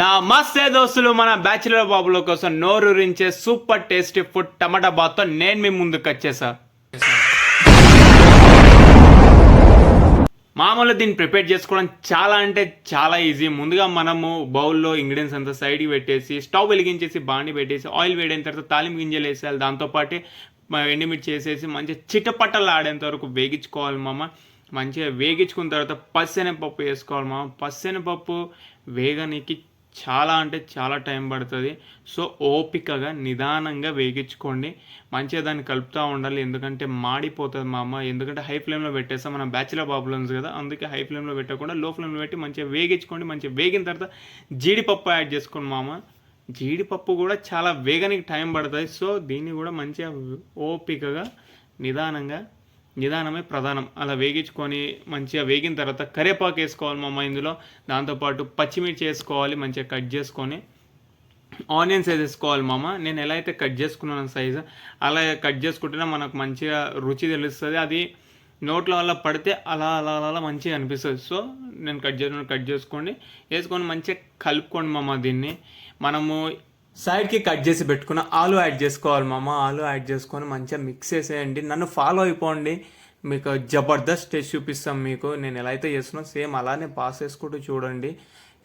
నా మస్తే దోస్తులు మన బ్యాచిలర్ బాబుల కోసం నోరూరించే సూపర్ టేస్టీ ఫుడ్ టమాటా బాత్తో నేను మీ ముందుకు వచ్చేసా. మామూలుగా దీన్ని ప్రిపేర్ చేసుకోవడం చాలా అంటే చాలా ఈజీ. ముందుగా మనము బౌల్లో ఇంగ్రీడియంట్స్ అంతా సైడ్కి పెట్టేసి స్టవ్ వెలిగించేసి బాండి పెట్టేసి ఆయిల్ వేడైన తర్వాత తాలింపు గింజలు వేసేయాలి. దాంతోపాటు ఎండిమిర్చి వేసేసి మంచిగా చిటపట్టలు ఆడేంత వరకు వేగించుకోవాలి మామ. మంచిగా వేగించుకున్న తర్వాత పప్పు వేసుకోవాలి మామ. పప్పు వేగనికి చాలా అంటే చాలా టైం పడుతుంది. సో ఓపికగా నిదానంగా వేగించుకోండి. మంచిగా దాన్ని కలుపుతూ ఉండాలి. ఎందుకంటే మాడిపోతుంది మా అమ్మ. ఎందుకంటే హై ఫ్లేమ్లో పెట్టేస్తాం. మనం బ్యాచిలర్ ప్రాబ్లమ్స్ కదా. అందుకే హై ఫ్లేమ్లో పెట్టకుండా లో ఫ్లేమ్లో పెట్టి మంచిగా వేగించుకోండి. మంచిగా వేగిన తర్వాత జీడిపప్పు యాడ్ చేసుకోండి మామ జీడిపప్పు కూడా చాలా వేగానికి టైం పడుతుంది. సో దీన్ని కూడా మంచిగా ఓపికగా నిదానంగా నిదానమే ప్రధానం. అలా వేగించుకొని మంచిగా వేగిన తర్వాత కరివేపాకు వేసుకోవాలి మా అమ్మ ఇందులో. దాంతోపాటు పచ్చిమిర్చి వేసుకోవాలి మంచిగా కట్ చేసుకొని. ఆనియన్స్ వేసేసుకోవాలి మామ. నేను ఎలా అయితే కట్ చేసుకున్నాను సైజు అలా కట్ చేసుకుంటేనే మనకు మంచిగా రుచి తెలుస్తుంది. అది నోట్ల వల్ల పడితే అలా అలా అలా అలా మంచిగా అనిపిస్తుంది. సో నేను కట్ చేసుకుని కట్ చేసుకోండి వేసుకొని మంచిగా కలుపుకోండి మామ దీన్ని. మనము సైడ్కి కట్ చేసి పెట్టుకున్న ఆలు యాడ్ చేసుకోవాలి మామ. ఆలు యాడ్ చేసుకొని మంచిగా మిక్స్ చేసేయండి. నన్ను ఫాలో అయిపోండి. మీకు జబర్దస్త్ టేస్ట్ చూపిస్తాం మీకు. నేను ఎలా అయితే చేస్తున్నా సేమ్ అలానే పాస్ చేసుకుంటూ చూడండి.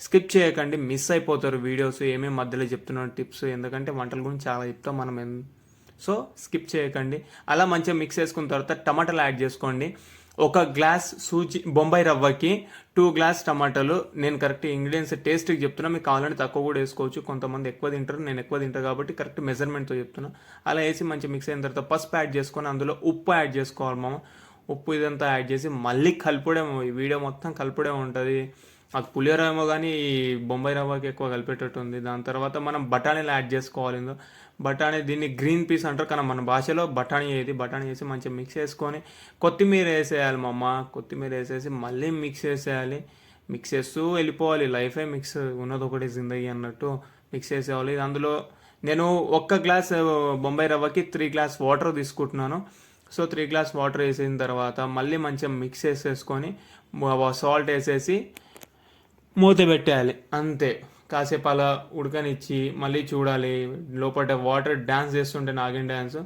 స్కిప్ చేయకండి. మిస్ అయిపోతారు వీడియోస్ ఏమేమి మధ్యలో చెప్తున్నాను టిప్స్ ఎందుకంటే వంటల గురించి చాలా చెప్తాం మనం సో స్కిప్ చేయకండి. అలా మంచిగా మిక్స్ చేసుకున్న తర్వాత టమాటాలు యాడ్ చేసుకోండి. ఒక గ్లాస్ సూచి బొంబాయి రవ్వకి టూ గ్లాస్ టమాటాలు. నేను కరెక్ట్ ఇంగ్రీడియంట్స్ టేస్ట్కి చెప్తున్నా. మీకు కావాలంటే తక్కువ కూడా వేసుకోవచ్చు. కొంతమంది ఎక్కువ తింటారు నేను ఎక్కువ తింటారు కాబట్టి కరెక్ట్ మెజర్మెంట్తో చెప్తున్నా. అలా వేసి మంచి మిక్స్ అయిన తర్వాత పసుపు యాడ్ చేసుకొని అందులో ఉప్పు యాడ్ చేసుకోవాలి మామ. ఉప్పు ఇదంతా యాడ్ చేసి మళ్ళీ కలుపుడే ఈ వీడియో మొత్తం కలుపుడే ఉంటుంది. నాకు పులిహోర ఏమో కానీ బొంబాయి రవ్వకి ఎక్కువ కలిపేటట్టు ఉంది. దాని తర్వాత మనం బఠానీలు యాడ్ చేసుకోవాలి బఠానీ దీన్ని గ్రీన్ పీస్ అంటారు కానీ మన భాషలో బఠానీ ఏది? బఠానీ వేసి మంచిగా మిక్స్ చేసుకొని కొత్తిమీర వేసేయాలి మా అమ్మ. కొత్తిమీర వేసేసి మళ్ళీ మిక్స్ చేసేయాలి. మిక్స్ చేస్తూ వెళ్ళిపోవాలి. లైఫే మిక్స్ ఉన్నది ఒకటి జిందగీ అన్నట్టు మిక్స్ చేసేవాలి అందులో నేను ఒక్క గ్లాస్ బొంబాయి రవ్వకి త్రీ గ్లాస్ వాటర్ తీసుకుంటున్నాను. సో త్రీ గ్లాస్ వాటర్ వేసిన తర్వాత మళ్ళీ మంచిగా మిక్స్ చేసేసుకొని సాల్ట్ వేసేసి మూత పెట్టేయాలి. అంతే. కాసేపు అలా ఉడకనిచ్చి మళ్ళీ చూడాలి. లోపల వాటర్ డ్యాన్స్ చేస్తుంటే నాగిన్ డ్యాన్స్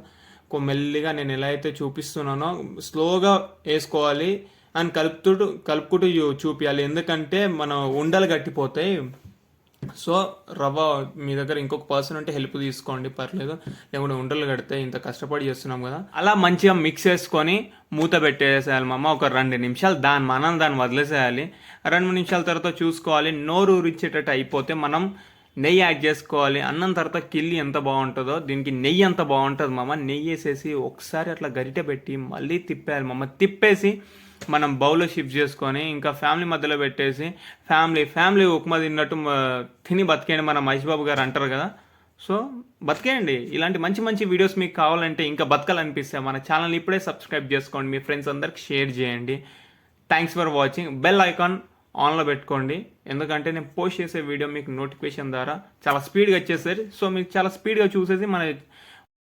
మెల్లిగా నేను ఎలా అయితే చూపిస్తున్నానో స్లోగా వేసుకోవాలి. అండ్ కలుపుతూ కలుపుకుంటూ చూ- చూపించాలి ఎందుకంటే మన ఉండలు గట్టిపోతాయి. సో రవ్వ మీ దగ్గర ఇంకొక పర్సన్ ఉంటే హెల్ప్ తీసుకోండి పర్లేదు. లేకుంటే ఉండలు కడితే ఇంత కష్టపడి చేస్తున్నాం కదా. అలా మంచిగా మిక్స్ చేసుకొని మూత పెట్టేసేయాలి మమ్మ ఒక రెండు నిమిషాలు. దాని మనం దాన్ని వదిలేసేయాలి. రెండు మూడు నిమిషాల తర్వాత చూసుకోవాలి. నోరు ఊరించేటట్టు అయిపోతే మనం నెయ్యి యాడ్ చేసుకోవాలి. అన్నం తర్వాత కిల్లి ఎంత బాగుంటుందో దీనికి నెయ్యి ఎంత బాగుంటుంది మామ? నెయ్యి వేసేసి ఒకసారి అట్లా గరిటె పెట్టి మళ్ళీ తిప్పేయాలి మమ్మ తిప్పేసి మనం బౌల్లో షిఫ్ట్ చేసుకొని ఇంకా ఫ్యామిలీ మధ్యలో పెట్టేసి ఫ్యామిలీ ఫ్యామిలీ ఉప్మా తిన్నట్టు తిని బతికేయండి మన మహేష్ బాబు గారు అంటారు కదా. సో బతికేయండి. ఇలాంటి మంచి మంచి వీడియోస్ మీకు కావాలంటే ఇంకా బతకాలనిపిస్తే మన ఛానల్ ఇప్పుడే సబ్స్క్రైబ్ చేసుకోండి. మీ ఫ్రెండ్స్ అందరికి షేర్ చేయండి. Thanks for watching bell icon ఆన్లో పెట్టుకోండి. ఎందుకంటే నేను పోస్ట్ చేసే వీడియో మీకు నోటిఫికేషన్ ద్వారా చాలా స్పీడ్గా వచ్చేసరి సో మీకు చాలా స్పీడ్గా చూసేసి మన